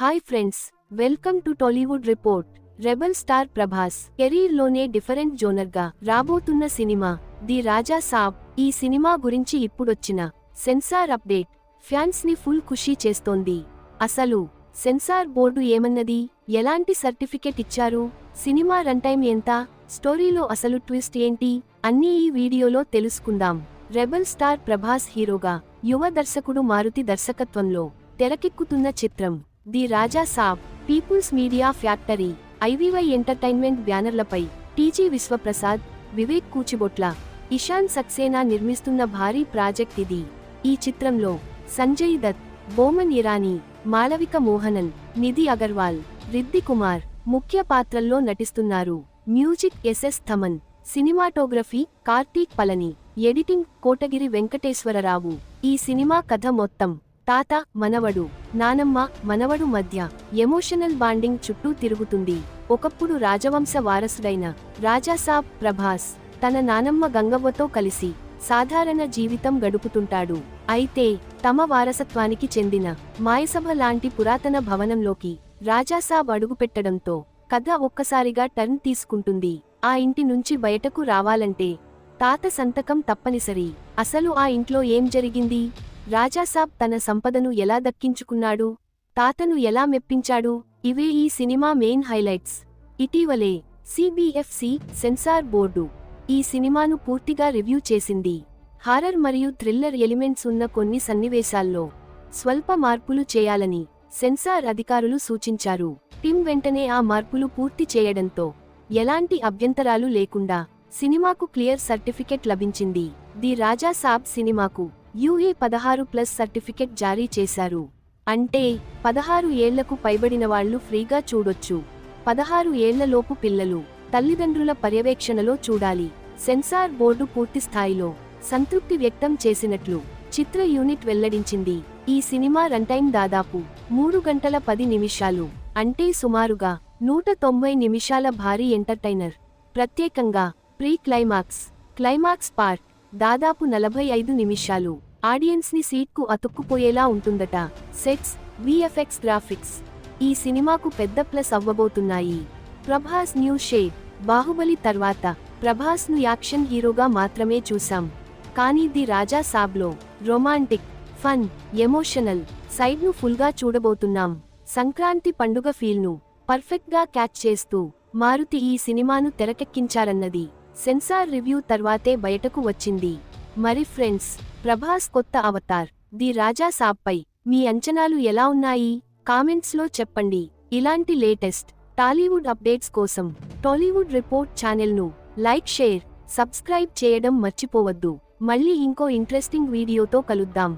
Hi friends welcome to Tollywood report rebel star Prabhas కెరీర్లోనే different జోనర్గా రాబోతున్న cinema the Raja Saab. ఈ cinema గురించి ఇప్పుడొచ్చిన సెన్సార్ అప్డేట్ ఫ్యాన్స్ని ఫుల్ ఖుషీ చేస్తోంది. అసలు సెన్సార్ బోర్డు ఏమన్నది? ఎలాంటి సర్టిఫికెట్ ఇచ్చారు? సినిమా రన్ టైం ఎంత? స్టోరీలో అసలు ట్విస్ట్ ఏంటి? అన్నీ ఈ వీడియోలో తెలుసుకుందాం. రెబల్ స్టార్ ప్రభాస్ హీరోగా యువ దర్శకుడు మారుతి దర్శకత్వంలో తెరకెక్కుతున్న చిత్రం. The Raja Saab People's Media Factory IVY Entertainment బ్యానర్లపై TG Vishwaprasad Vivek Kuchibhotla Ishan Saxena నిర్మిస్తున్న భారీ ప్రాజెక్ట్ ఇది. ఈ చిత్రంలో సంజయ్ దత్ బోమన్ ఇరానీ మాళవిక మోహనన్ నిధి అగర్వాల్ రిద్ది కుమార్ ముఖ్య పాత్రల్లో నటిస్తున్నారు. Music SS Thaman cinematography Karthik Palani editing Kotagiri Venkateswararao. ఈ సినిమా కథ మొత్తం తాత మనవడు నానమ్మ మనవడు మధ్య ఎమోషనల్ బాండింగ్ చుట్టూ తిరుగుతుంది. ఒకప్పుడు రాజవంశ వారసుడైన రాజాసాబ్ ప్రభాస్ తన నానమ్మ గంగవ్వతో కలిసి సాధారణ జీవితం గడుపుతుంటాడు. అయితే తమ వారసత్వానికి చెందిన మాయసభ లాంటి పురాతన భవనంలోకి రాజాసాబ్ అడుగుపెట్టడంతో కథ ఒక్కసారిగా టర్న్ తీసుకుంటుంది. ఆ ఇంటి నుంచి బయటకు రావాలంటే తాత సంతకం తప్పనిసరి. అసలు ఆ ఇంట్లో ఏం జరిగింది? రాజాసాబ్ తన సంపదను ఎలా దక్కించుకున్నాడు తాతను ఎలా మెప్పించాడు ఇవే ఈ సినిమా మెయిన్ హైలైట్స్. ఇటీవలే సిబిఎఫ్సి సెన్సార్ బోర్డు ఈ సినిమాను పూర్తిగా రివ్యూ చేసింది. హారర్ మరియు థ్రిల్లర్ ఎలిమెంట్స్ ఉన్న కొన్ని సన్నివేశాల్లో స్వల్ప మార్పులు చేయాలని సెన్సార్ అధికారులు సూచించారు. టిమ్ వెంటనే ఆ మార్పులు పూర్తి చేయడంతో ఎలాంటి అభ్యంతరాలు లేకుండా సినిమాకు క్లియర్ సర్టిఫికెట్ లభించింది. ది రాజా సాబ్ సినిమాకు యూఏ పదహారు ప్లస్ సర్టిఫికెట్ జారీ చేశారు. అంటే పదహారు ఏళ్ళకు పైబడిన వాళ్ళు ఫ్రీగా చూడొచ్చు. పదహారు ఏళ్ళలోపు పిల్లలు తల్లిదండ్రుల పర్యవేక్షణలో చూడాలి. సెన్సార్ బోర్డు పూర్తి స్థాయిలో సంతృప్తి వ్యక్తం చేసినట్లు చిత్ర యూనిట్ వెల్లడించింది. ఈ సినిమా రన్టైం దాదాపు మూడు గంటల పది నిమిషాలు. అంటే సుమారుగా నూట తొంభై నిమిషాల భారీ ఎంటర్టైనర్. ప్రత్యేకంగా ప్రీ క్లైమాక్స్ క్లైమాక్స్ పార్ట్ దాదాపు నలభై ఐదు నిమిషాలు. ఆడియన్స్ని సీట్కు అతుక్కుపోయేలా ఉంటుందట. Sets VFX graphics. ఈ సినిమాకు పెద్ద ప్లస్ అవ్వబోతున్నాయి. ప్రభాస్ న్యూ షేడ్ బాహుబలి తర్వాత ప్రభాస్ను యాక్షన్ హీరోగా మాత్రమే చూసాం కానీ ది రాజా సాబ్లో రొమాంటిక్ ఫన్ ఎమోషనల్ సైడ్ను ఫుల్గా చూడబోతున్నాం. సంక్రాంతి పండుగ ఫీల్ను పర్ఫెక్ట్గా క్యాచ్ చేస్తూ మారుతి ఈ సినిమాను తెరకెక్కించారన్నది సెన్సార్ రివ్యూ తర్వాతే బయటకు వచ్చింది. మరి ఫ్రెండ్స్ ప్రభాస్ కొత్త అవతార్ ది రాజా సాబ్పై మీ అంచనాలు ఎలా ఉన్నాయి? కామెంట్స్లో చెప్పండి. ఇలాంటి లేటెస్ట్ టాలీవుడ్ అప్డేట్స్ కోసం టాలీవుడ్ రిపోర్ట్ ఛానల్ను లైక్ షేర్ సబ్స్క్రైబ్ చేయడం మర్చిపోవద్దు. మళ్ళీ ఇంకో ఇంట్రెస్టింగ్ వీడియోతో కలుద్దాం.